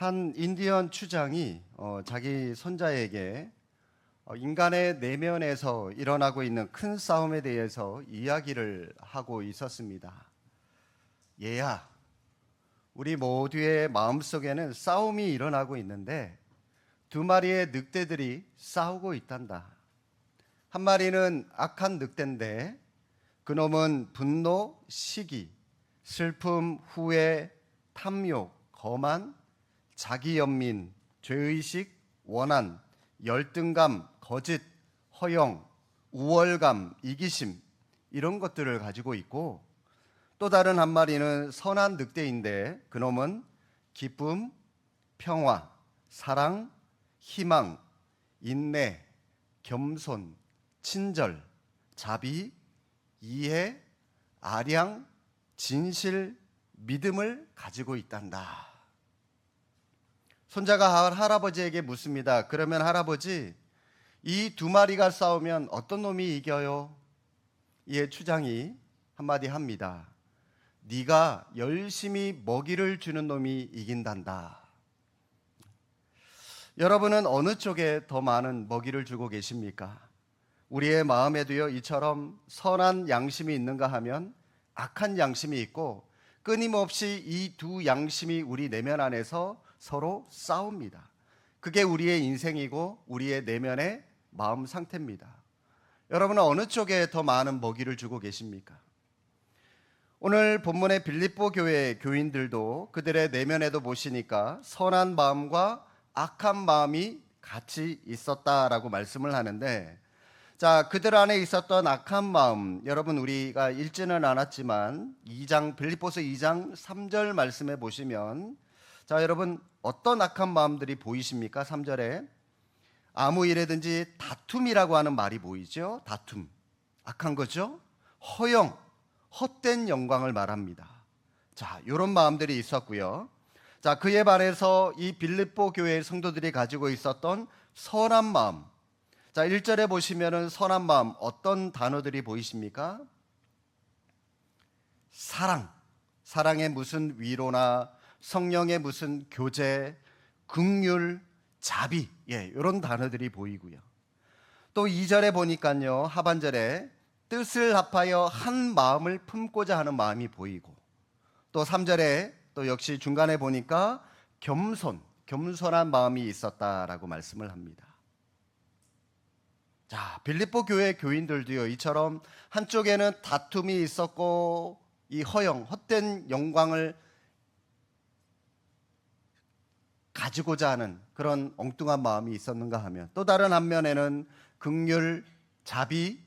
한 인디언 추장이 어, 자기 손자에게 어, 인간의 내면에서 일어나고 있는 큰 싸움에 대해서 이야기를 하고 있었습니다. 얘야, 우리 모두의 마음속에는 싸움이 일어나고 있는데 두 마리의 늑대들이 싸우고 있단다. 한 마리는 악한 늑대인데 그놈은 분노, 시기, 슬픔, 후회, 탐욕, 거만, 자기 연민, 죄의식, 원한, 열등감, 거짓, 허영, 우월감, 이기심 이런 것들을 가지고 있고 또 다른 한 마리는 선한 늑대인데 그놈은 기쁨, 평화, 사랑, 희망, 인내, 겸손, 친절, 자비, 이해, 아량, 진실, 믿음을 가지고 있단다. 손자가 할아버지에게 묻습니다. 그러면 할아버지, 이 두 마리가 싸우면 어떤 놈이 이겨요? 이에 추장이 한마디 합니다. 네가 열심히 먹이를 주는 놈이 이긴단다. 여러분은 어느 쪽에 더 많은 먹이를 주고 계십니까? 우리의 마음에도요 이처럼 선한 양심이 있는가 하면 악한 양심이 있고 끊임없이 이 두 양심이 우리 내면 안에서 서로 싸웁니다. 그게 우리의 인생이고 우리의 내면의 마음 상태입니다. 여러분은 어느 쪽에 더 많은 먹이를 주고 계십니까? 오늘 본문의 빌립보 교회 교인들도 그들의 내면에도 보시니까 선한 마음과 악한 마음이 같이 있었다라고 말씀을 하는데 자, 그들 안에 있었던 악한 마음 여러분 우리가 읽지는 않았지만 2장 빌립보서 2장 3절 말씀에 보시면 자, 여러분 어떤 악한 마음들이 보이십니까? 3절에 아무 일에든지 다툼이라고 하는 말이 보이죠? 다툼. 악한 거죠? 허영, 헛된 영광을 말합니다. 자, 이런 마음들이 있었고요. 자, 그에 반해서 이 빌립보 교회의 성도들이 가지고 있었던 선한 마음. 자, 1절에 보시면은 선한 마음 어떤 단어들이 보이십니까? 사랑. 사랑의 무슨 위로나 성령의 무슨 교제, 긍휼, 자비. 예, 이런 단어들이 보이고요. 또 2절에 보니까요. 하반절에 뜻을 합하여 한 마음을 품고자 하는 마음이 보이고 또 3절에 또 역시 중간에 보니까 겸손, 겸손한 마음이 있었다라고 말씀을 합니다. 자, 빌립보 교회 교인들도요, 이처럼 한쪽에는 다툼이 있었고, 이 허영, 헛된 영광을 가지고자 하는 그런 엉뚱한 마음이 있었는가 하면, 또 다른 한면에는 극률, 자비,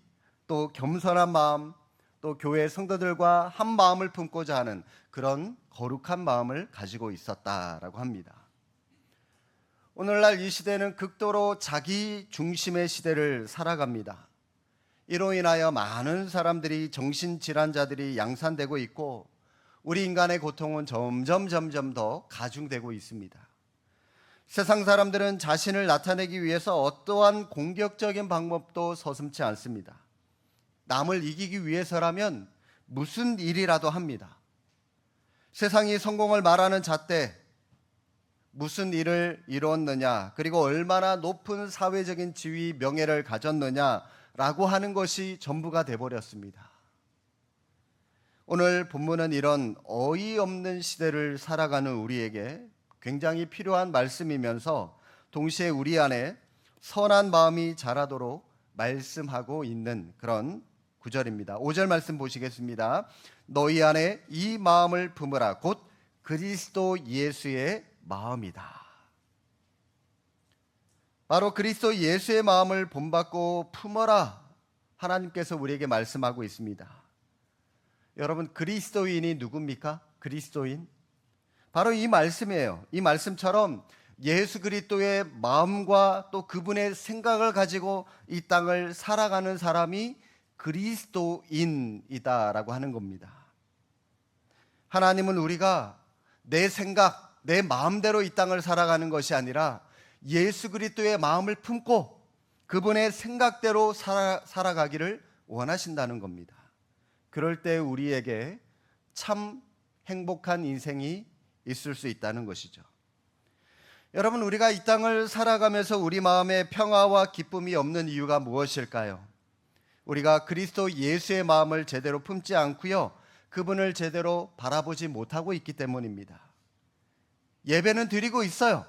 또 겸손한 마음, 또 교회 성도들과 한 마음을 품고자 하는 그런 거룩한 마음을 가지고 있었다라고 합니다. 오늘날 이 시대는 극도로 자기 중심의 시대를 살아갑니다. 이로 인하여 많은 사람들이 정신질환자들이 양산되고 있고 우리 인간의 고통은 점점 점점 더 가중되고 있습니다. 세상 사람들은 자신을 나타내기 위해서 어떠한 공격적인 방법도 서슴지 않습니다. 남을 이기기 위해서라면 무슨 일이라도 합니다. 세상이 성공을 말하는 잣대, 무슨 일을 이뤘느냐, 그리고 얼마나 높은 사회적인 지위, 명예를 가졌느냐라고 하는 것이 전부가 돼버렸습니다. 오늘 본문은 이런 어이없는 시대를 살아가는 우리에게 굉장히 필요한 말씀이면서 동시에 우리 안에 선한 마음이 자라도록 말씀하고 있는 그런 구절입니다. 5절 말씀 보시겠습니다. 너희 안에 이 마음을 품으라 곧 그리스도 예수의 마음이다. 바로 그리스도 예수의 마음을 본받고 품어라. 하나님께서 우리에게 말씀하고 있습니다. 여러분 그리스도인이 누굽니까? 그리스도인 바로 이 말씀이에요. 이 말씀처럼 예수 그리스도의 마음과 또 그분의 생각을 가지고 이 땅을 살아가는 사람이 그리스도인이다라고 하는 겁니다. 하나님은 우리가 내 생각, 내 마음대로 이 땅을 살아가는 것이 아니라 예수 그리스도의 마음을 품고 그분의 생각대로 살아, 살아가기를 원하신다는 겁니다. 그럴 때 우리에게 참 행복한 인생이 있을 수 있다는 것이죠. 여러분, 우리가 이 땅을 살아가면서 우리 마음에 평화와 기쁨이 없는 이유가 무엇일까요? 우리가 그리스도 예수의 마음을 제대로 품지 않고요. 그분을 제대로 바라보지 못하고 있기 때문입니다. 예배는 드리고 있어요.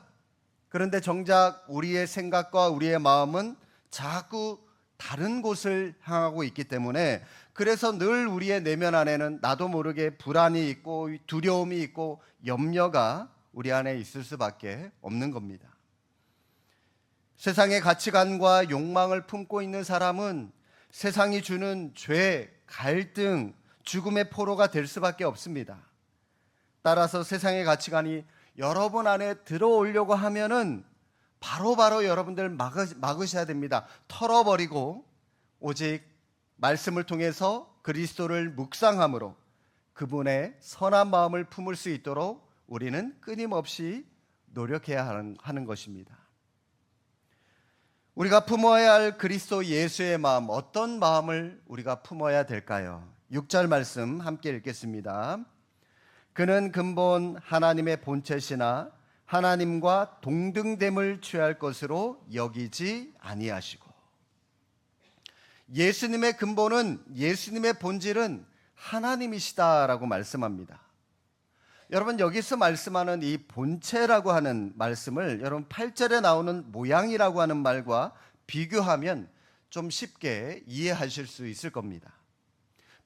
그런데 정작 우리의 생각과 우리의 마음은 자꾸 다른 곳을 향하고 있기 때문에 그래서 늘 우리의 내면 안에는 나도 모르게 불안이 있고 두려움이 있고 염려가 우리 안에 있을 수밖에 없는 겁니다. 세상의 가치관과 욕망을 품고 있는 사람은 세상이 주는 죄, 갈등, 죽음의 포로가 될 수밖에 없습니다. 따라서 세상의 가치관이 여러분 안에 들어오려고 하면은 바로바로 바로 여러분들 막으, 막으셔야 됩니다. 털어버리고 오직 말씀을 통해서 그리스도를 묵상함으로 그분의 선한 마음을 품을 수 있도록 우리는 끊임없이 노력해야 하는, 하는 것입니다. 우리가 품어야 할 그리스도 예수의 마음, 어떤 마음을 우리가 품어야 될까요? 6절 말씀 함께 읽겠습니다. 그는 근본 하나님의 본체시나 하나님과 동등됨을 취할 것으로 여기지 아니하시고 예수님의 근본은 예수님의 본질은 하나님이시다라고 말씀합니다. 여러분 여기서 말씀하는 이 본체라고 하는 말씀을 여러분 8절에 나오는 모양이라고 하는 말과 비교하면 좀 쉽게 이해하실 수 있을 겁니다.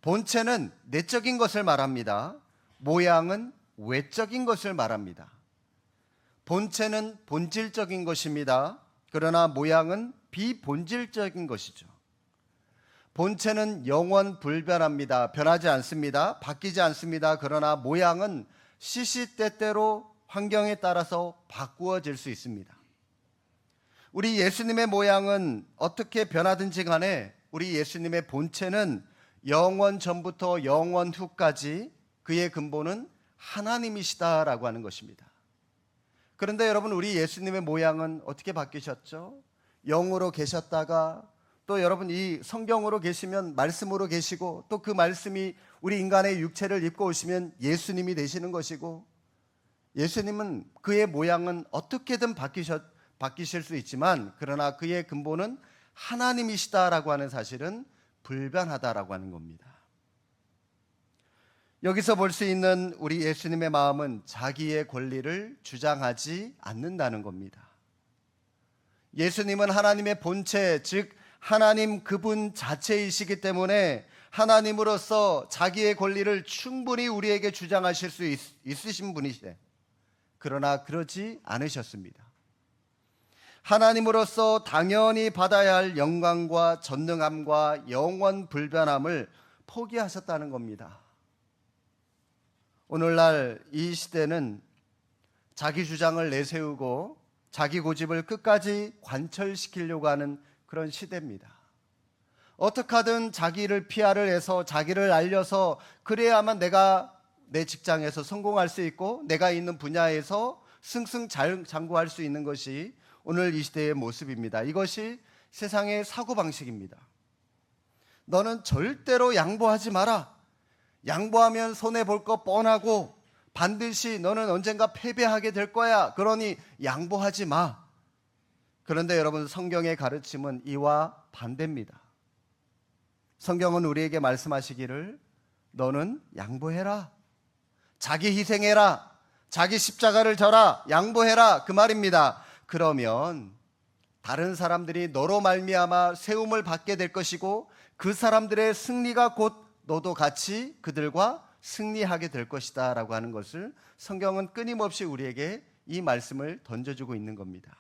본체는 내적인 것을 말합니다. 모양은 외적인 것을 말합니다. 본체는 본질적인 것입니다. 그러나 모양은 비본질적인 것이죠. 본체는 영원 불변합니다. 변하지 않습니다. 바뀌지 않습니다. 그러나 모양은 시시때때로 환경에 따라서 바꾸어질 수 있습니다. 우리 예수님의 모양은 어떻게 변하든지 간에 우리 예수님의 본체는 영원 전부터 영원 후까지 그의 근본은 하나님이시다라고 하는 것입니다. 그런데 여러분 우리 예수님의 모양은 어떻게 바뀌셨죠? 영으로 계셨다가 또 여러분 이 성경으로 계시면 말씀으로 계시고 또 그 말씀이 우리 인간의 육체를 입고 오시면 예수님이 되시는 것이고 예수님은 그의 모양은 어떻게든 바뀌셨, 바뀌실 수 있지만 그러나 그의 근본은 하나님이시다라고 하는 사실은 불변하다라고 하는 겁니다. 여기서 볼 수 있는 우리 예수님의 마음은 자기의 권리를 주장하지 않는다는 겁니다. 예수님은 하나님의 본체, 즉 하나님 그분 자체이시기 때문에 하나님으로서 자기의 권리를 충분히 우리에게 주장하실 수 있, 으신 분이시대. 그러나 그러지 않으셨습니다. 하나님으로서 당연히 받아야 할 영광과 전능함과 영원 불변함을 포기하셨다는 겁니다. 오늘날 이 시대는 자기 주장을 내세우고 자기 고집을 끝까지 관철시키려고 하는 그런 시대입니다. 어떻게 하든 자기를 피아를 해서 자기를 알려서 그래야만 내가 내 직장에서 성공할 수 있고 내가 있는 분야에서 승승장구할 수 있는 것이 오늘 이 시대의 모습입니다. 이것이 세상의 사고방식입니다. 너는 절대로 양보하지 마라. 양보하면 손해 볼거 뻔하고 반드시 너는 언젠가 패배하게 될 거야. 그러니 양보하지 마. 그런데 여러분 성경의 가르침은 이와 반대입니다. 성경은 우리에게 말씀하시기를 너는 양보해라. 자기 희생해라. 자기 십자가를 져라. 양보해라. 그 말입니다. 그러면 다른 사람들이 너로 말미암아 세움을 받게 될 것이고 그 사람들의 승리가 곧 너도 같이 그들과 승리하게 될 것이다라고 하는 것을 성경은 끊임없이 우리에게 이 말씀을 던져주고 있는 겁니다.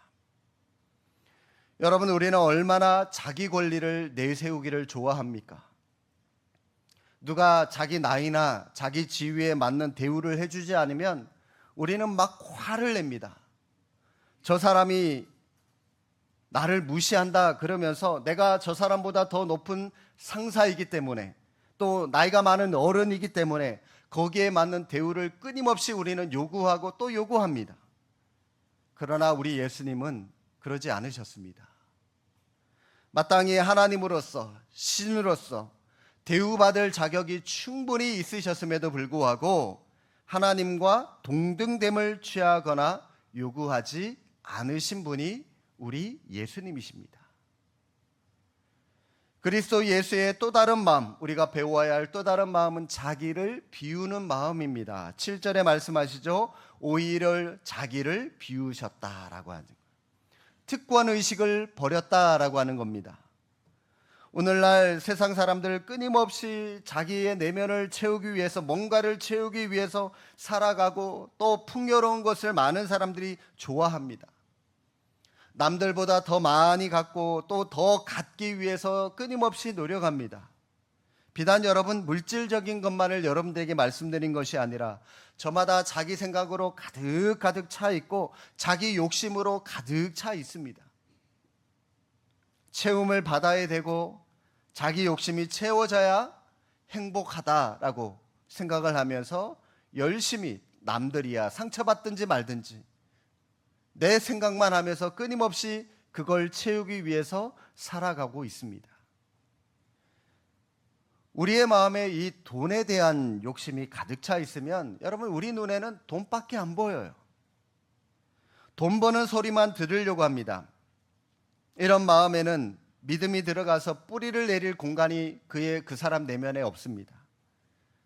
여러분, 우리는 얼마나 자기 권리를 내세우기를 좋아합니까? 누가 자기 나이나 자기 지위에 맞는 대우를 해주지 않으면 우리는 막 화를 냅니다. 저 사람이 나를 무시한다 그러면서 내가 저 사람보다 더 높은 상사이기 때문에 또 나이가 많은 어른이기 때문에 거기에 맞는 대우를 끊임없이 우리는 요구하고 또 요구합니다. 그러나 우리 예수님은 그러지 않으셨습니다. 마땅히 하나님으로서 신으로서 대우받을 자격이 충분히 있으셨음에도 불구하고 하나님과 동등됨을 취하거나 요구하지 않으신 분이 우리 예수님이십니다. 그리스도 예수의 또 다른 마음, 우리가 배워야 할 또 다른 마음은 자기를 비우는 마음입니다. 7절에 말씀하시죠. 오히려 자기를 비우셨다라고 하는. 특권 의식을 버렸다라고 하는 겁니다. 오늘날 세상 사람들 끊임없이 자기의 내면을 채우기 위해서 뭔가를 채우기 위해서 살아가고 또 풍요로운 것을 많은 사람들이 좋아합니다. 남들보다 더 많이 갖고 또 더 갖기 위해서 끊임없이 노력합니다. 비단 여러분 물질적인 것만을 여러분들에게 말씀드린 것이 아니라 저마다 자기 생각으로 가득 가득 차 있고 자기 욕심으로 가득 차 있습니다. 채움을 받아야 되고 자기 욕심이 채워져야 행복하다라고 생각을 하면서 열심히 남들이야 상처받든지 말든지 내 생각만 하면서 끊임없이 그걸 채우기 위해서 살아가고 있습니다. 우리의 마음에 이 돈에 대한 욕심이 가득 차 있으면 여러분 우리 눈에는 돈밖에 안 보여요. 돈 버는 소리만 들으려고 합니다. 이런 마음에는 믿음이 들어가서 뿌리를 내릴 공간이 그의 그 사람 내면에 없습니다.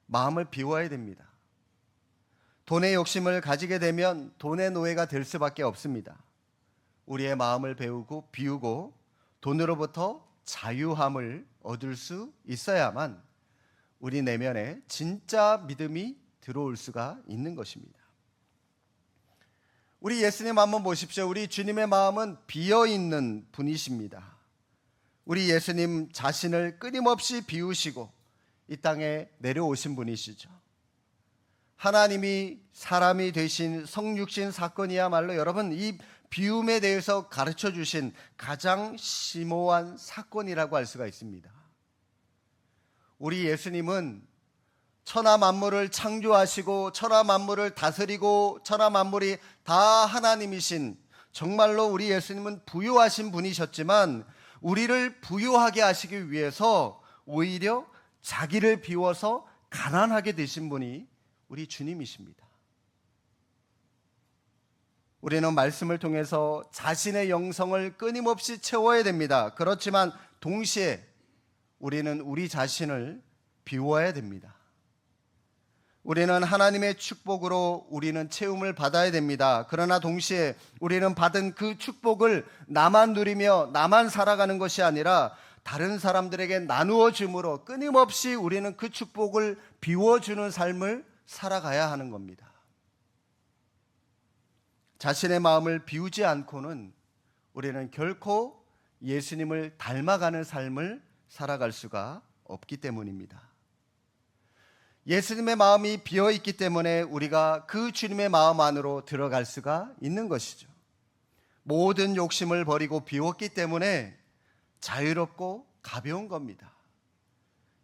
마음을 비워야 됩니다. 돈의 욕심을 가지게 되면 돈의 노예가 될 수밖에 없습니다. 우리의 마음을 배우고 비우고 돈으로부터 자유함을 얻을 수 있어야만 우리 내면에 진짜 믿음이 들어올 수가 있는 것입니다. 우리 예수님 한번 보십시오. 우리 주님의 마음은 비어 있는 분이십니다. 우리 예수님 자신을 끊임없이 비우시고 이 땅에 내려오신 분이시죠. 하나님이 사람이 되신 성육신 사건이야말로 여러분 이 비움에 대해서 가르쳐 주신 가장 심오한 사건이라고 할 수가 있습니다. 우리 예수님은 천하 만물을 창조하시고 천하 만물을 다스리고 천하 만물이 다 하나님이신 정말로 우리 예수님은 부유하신 분이셨지만 우리를 부유하게 하시기 위해서 오히려 자기를 비워서 가난하게 되신 분이 우리 주님이십니다. 우리는 말씀을 통해서 자신의 영성을 끊임없이 채워야 됩니다. 그렇지만 동시에 우리는 우리 자신을 비워야 됩니다. 우리는 하나님의 축복으로 우리는 채움을 받아야 됩니다. 그러나 동시에 우리는 받은 그 축복을 나만 누리며 나만 살아가는 것이 아니라 다른 사람들에게 나누어 줌으로 끊임없이 우리는 그 축복을 비워주는 삶을 살아가야 하는 겁니다. 자신의 마음을 비우지 않고는 우리는 결코 예수님을 닮아가는 삶을 살아갈 수가 없기 때문입니다. 예수님의 마음이 비어 있기 때문에 우리가 그 주님의 마음 안으로 들어갈 수가 있는 것이죠. 모든 욕심을 버리고 비웠기 때문에 자유롭고 가벼운 겁니다.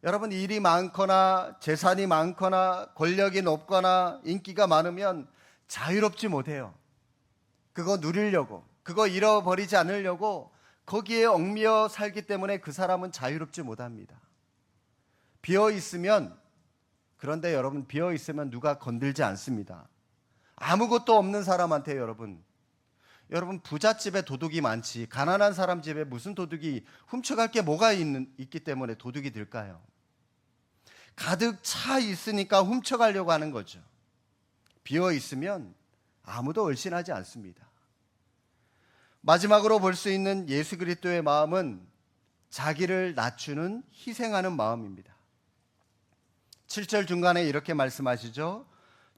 여러분 일이 많거나 재산이 많거나 권력이 높거나 인기가 많으면 자유롭지 못해요. 그거 누리려고, 그거 잃어버리지 않으려고 거기에 얽매여 살기 때문에 그 사람은 자유롭지 못합니다. 비어 있으면 그런데 여러분 비어 있으면 누가 건들지 않습니다. 아무것도 없는 사람한테 여러분 여러분 부잣집에 도둑이 많지 가난한 사람 집에 무슨 도둑이 훔쳐갈 게 뭐가 있는, 있기 때문에 도둑이 들까요? 가득 차 있으니까 훔쳐가려고 하는 거죠. 비어 있으면 아무도 얼씬하지 않습니다. 마지막으로 볼 수 있는 예수 그리스도의 마음은 자기를 낮추는 희생하는 마음입니다. 7절 중간에 이렇게 말씀하시죠.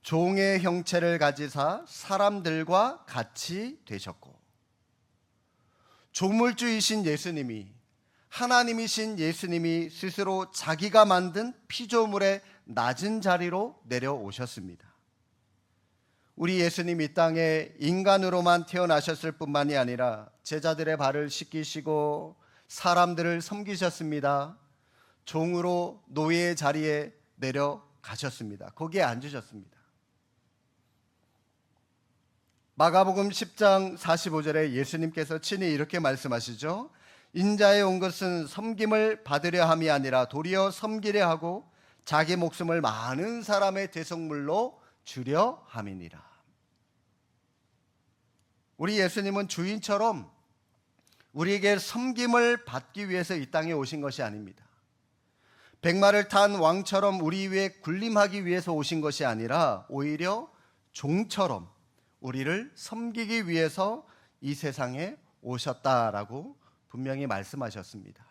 종의 형체를 가지사 사람들과 같이 되셨고 조물주이신 예수님이 하나님이신 예수님이 스스로 자기가 만든 피조물의 낮은 자리로 내려오셨습니다. 우리 예수님 이 땅에 인간으로만 태어나셨을 뿐만이 아니라 제자들의 발을 씻기시고 사람들을 섬기셨습니다. 종으로 노예의 자리에 내려가셨습니다. 거기에 앉으셨습니다. 마가복음 10장 45절에 예수님께서 친히 이렇게 말씀하시죠. 인자에 온 것은 섬김을 받으려 함이 아니라 도리어 섬기려 하고 자기 목숨을 많은 사람의 대성물로 주려 함이니라. 우리 예수님은 주인처럼 우리에게 섬김을 받기 위해서 이 땅에 오신 것이 아닙니다. 백마를 탄 왕처럼 우리 위에 군림하기 위해서 오신 것이 아니라 오히려 종처럼 우리를 섬기기 위해서 이 세상에 오셨다라고 분명히 말씀하셨습니다.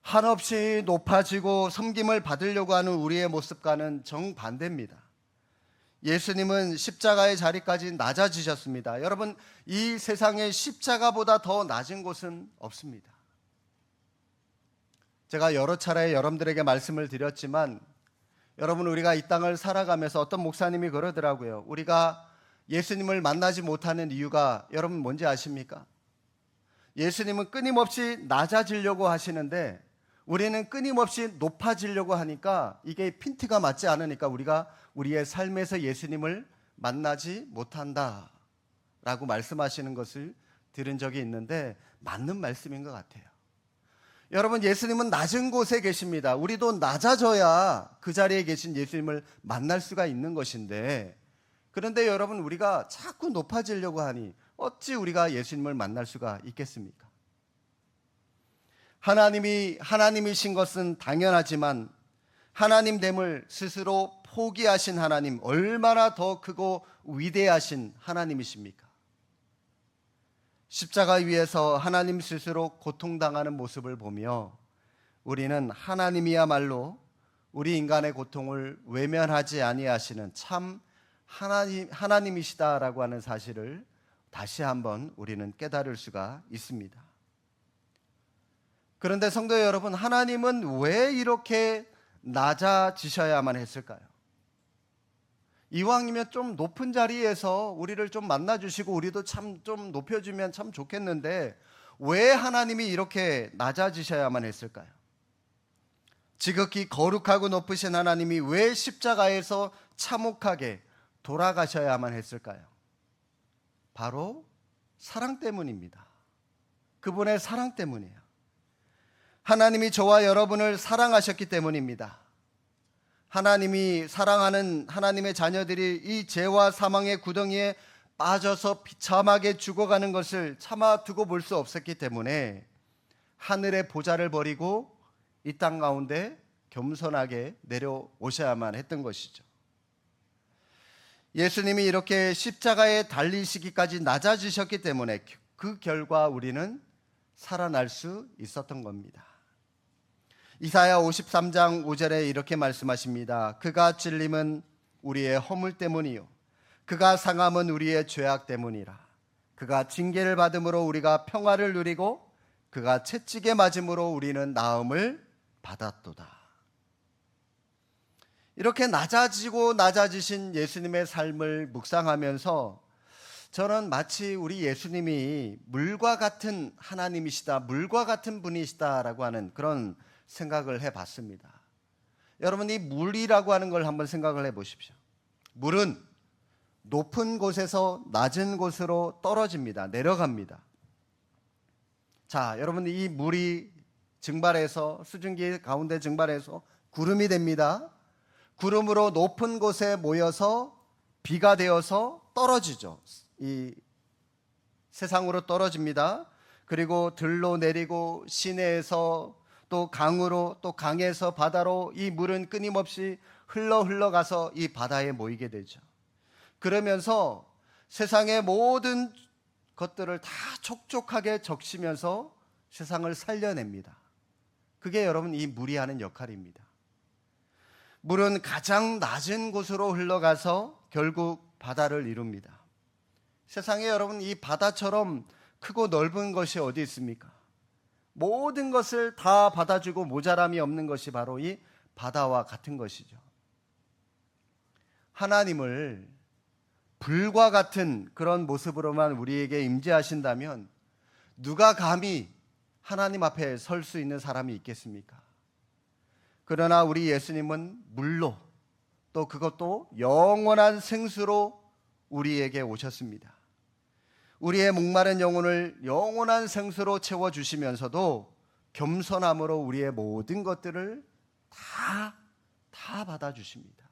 한없이 높아지고 섬김을 받으려고 하는 우리의 모습과는 정반대입니다. 예수님은 십자가의 자리까지 낮아지셨습니다. 여러분, 이 세상에 십자가보다 더 낮은 곳은 없습니다. 제가 여러 차례 여러분들에게 말씀을 드렸지만 여러분 우리가 이 땅을 살아가면서 어떤 목사님이 그러더라고요. 우리가 예수님을 만나지 못하는 이유가 여러분 뭔지 아십니까? 예수님은 끊임없이 낮아지려고 하시는데 우리는 끊임없이 높아지려고 하니까 이게 핀트가 맞지 않으니까 우리가 우리의 삶에서 예수님을 만나지 못한다. 라고 말씀하시는 것을 들은 적이 있는데 맞는 말씀인 것 같아요. 여러분, 예수님은 낮은 곳에 계십니다. 우리도 낮아져야 그 자리에 계신 예수님을 만날 수가 있는 것인데 그런데 여러분, 우리가 자꾸 높아지려고 하니 어찌 우리가 예수님을 만날 수가 있겠습니까? 하나님이 하나님이신 것은 당연하지만 하나님 됨을 스스로 포기하신 하나님 얼마나 더 크고 위대하신 하나님이십니까? 십자가 위에서 하나님 스스로 고통당하는 모습을 보며 우리는 하나님이야말로 우리 인간의 고통을 외면하지 아니하시는 참 하나님 하나님이시다라고 하는 사실을 다시 한번 우리는 깨달을 수가 있습니다. 그런데 성도 여러분, 하나님은 왜 이렇게 낮아지셔야만 했을까요? 이왕이면 좀 높은 자리에서 우리를 좀 만나주시고 우리도 참 좀 높여주면 참 좋겠는데 왜 하나님이 이렇게 낮아지셔야만 했을까요? 지극히 거룩하고 높으신 하나님이 왜 십자가에서 참혹하게 돌아가셔야만 했을까요? 바로 사랑 때문입니다. 그분의 사랑 때문이에요. 하나님이 저와 여러분을 사랑하셨기 때문입니다. 하나님이 사랑하는 하나님의 자녀들이 이 죄와 사망의 구덩이에 빠져서 비참하게 죽어가는 것을 참아 두고 볼 수 없었기 때문에 하늘의 보좌를 버리고 이 땅 가운데 겸손하게 내려오셔야만 했던 것이죠. 예수님이 이렇게 십자가에 달리시기까지 낮아지셨기 때문에 그 결과 우리는 살아날 수 있었던 겁니다. 이사야 53장 5절에 이렇게 말씀하십니다. 그가 찔림은 우리의 허물 때문이요. 그가 상함은 우리의 죄악 때문이라. 그가 징계를 받음으로 우리가 평화를 누리고 그가 채찍에 맞음으로 우리는 나음을 받았도다. 이렇게 낮아지고 낮아지신 예수님의 삶을 묵상하면서 저는 마치 우리 예수님이 물과 같은 하나님이시다, 물과 같은 분이시다라고 하는 그런 생각을 해 봤습니다. 여러분, 이 물이라고 하는 걸 한번 생각을 해 보십시오. 물은 높은 곳에서 낮은 곳으로 떨어집니다. 내려갑니다. 자, 여러분, 이 물이 증발해서 수증기 가운데 증발해서 구름이 됩니다. 구름으로 높은 곳에 모여서 비가 되어서 떨어지죠. 이 세상으로 떨어집니다. 그리고 들로 내리고 시내에서 또 강으로 또 강에서 바다로 이 물은 끊임없이 흘러 흘러가서 이 바다에 모이게 되죠. 그러면서 세상의 모든 것들을 다 촉촉하게 적시면서 세상을 살려냅니다. 그게 여러분 이 물이 하는 역할입니다. 물은 가장 낮은 곳으로 흘러가서 결국 바다를 이룹니다. 세상에 여러분 이 바다처럼 크고 넓은 것이 어디 있습니까? 모든 것을 다 받아주고 모자람이 없는 것이 바로 이 바다와 같은 것이죠. 하나님을 불과 같은 그런 모습으로만 우리에게 임재하신다면 누가 감히 하나님 앞에 설 수 있는 사람이 있겠습니까? 그러나 우리 예수님은 물로 또 그것도 영원한 생수로 우리에게 오셨습니다. 우리의 목마른 영혼을 영원한 생수로 채워 주시면서도 겸손함으로 우리의 모든 것들을 다 다 받아 주십니다.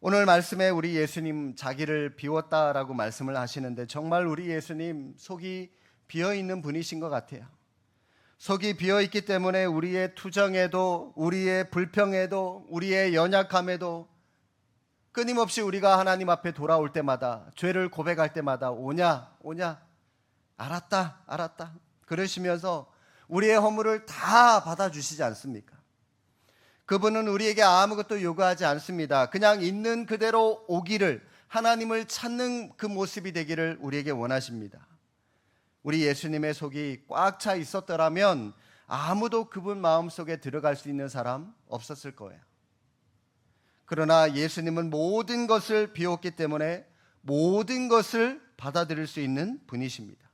오늘 말씀에 우리 예수님 자기를 비웠다라고 말씀을 하시는데 정말 우리 예수님 속이 비어 있는 분이신 것 같아요. 속이 비어 있기 때문에 우리의 투정에도 우리의 불평에도 우리의 연약함에도 끊임없이 우리가 하나님 앞에 돌아올 때마다 죄를 고백할 때마다 오냐 오냐 알았다 알았다 그러시면서 우리의 허물을 다 받아주시지 않습니까? 그분은 우리에게 아무것도 요구하지 않습니다. 그냥 있는 그대로 오기를 하나님을 찾는 그 모습이 되기를 우리에게 원하십니다. 우리 예수님의 속이 꽉 차 있었더라면 아무도 그분 마음속에 들어갈 수 있는 사람 없었을 거예요. 그러나 예수님은 모든 것을 비웠기 때문에 모든 것을 받아들일 수 있는 분이십니다.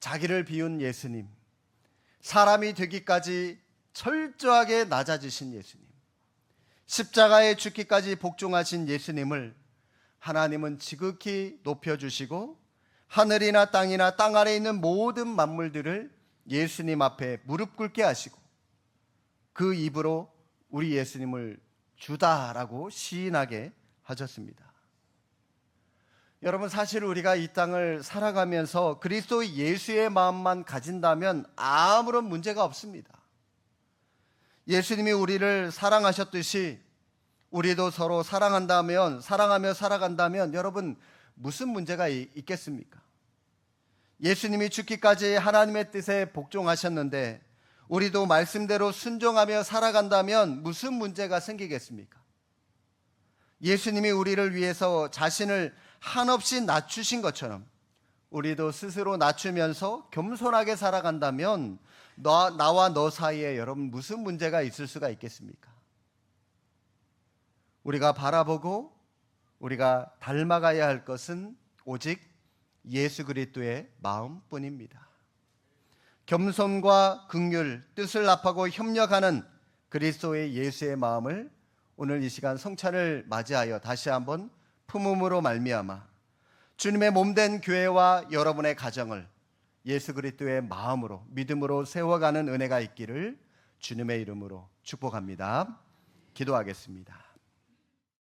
자기를 비운 예수님, 사람이 되기까지 철저하게 낮아지신 예수님, 십자가에 죽기까지 복종하신 예수님을 하나님은 지극히 높여주시고 하늘이나 땅이나 땅 아래 있는 모든 만물들을 예수님 앞에 무릎 꿇게 하시고 그 입으로 우리 예수님을 주다라고 시인하게 하셨습니다. 여러분 사실 우리가 이 땅을 살아가면서 그리스도 예수의 마음만 가진다면 아무런 문제가 없습니다. 예수님이 우리를 사랑하셨듯이 우리도 서로 사랑한다면 사랑하며 살아간다면 여러분 무슨 문제가 이- 있겠습니까? 예수님이 죽기까지 하나님의 뜻에 복종하셨는데 우리도 말씀대로 순종하며 살아간다면 무슨 문제가 생기겠습니까? 예수님이 우리를 위해서 자신을 한없이 낮추신 것처럼 우리도 스스로 낮추면서 겸손하게 살아간다면 너, 나와 너 사이에 여러분 무슨 문제가 있을 수가 있겠습니까? 우리가 바라보고 우리가 닮아가야 할 것은 오직 예수 그리스도의 마음뿐입니다. 겸손과 긍휼, 뜻을 합하고 협력하는 그리스도의 예수의 마음을 오늘 이 시간 성찬을 맞이하여 다시 한번 품음으로 말미암아 주님의 몸된 교회와 여러분의 가정을 예수 그리스도의 마음으로 믿음으로 세워가는 은혜가 있기를 주님의 이름으로 축복합니다. 기도하겠습니다.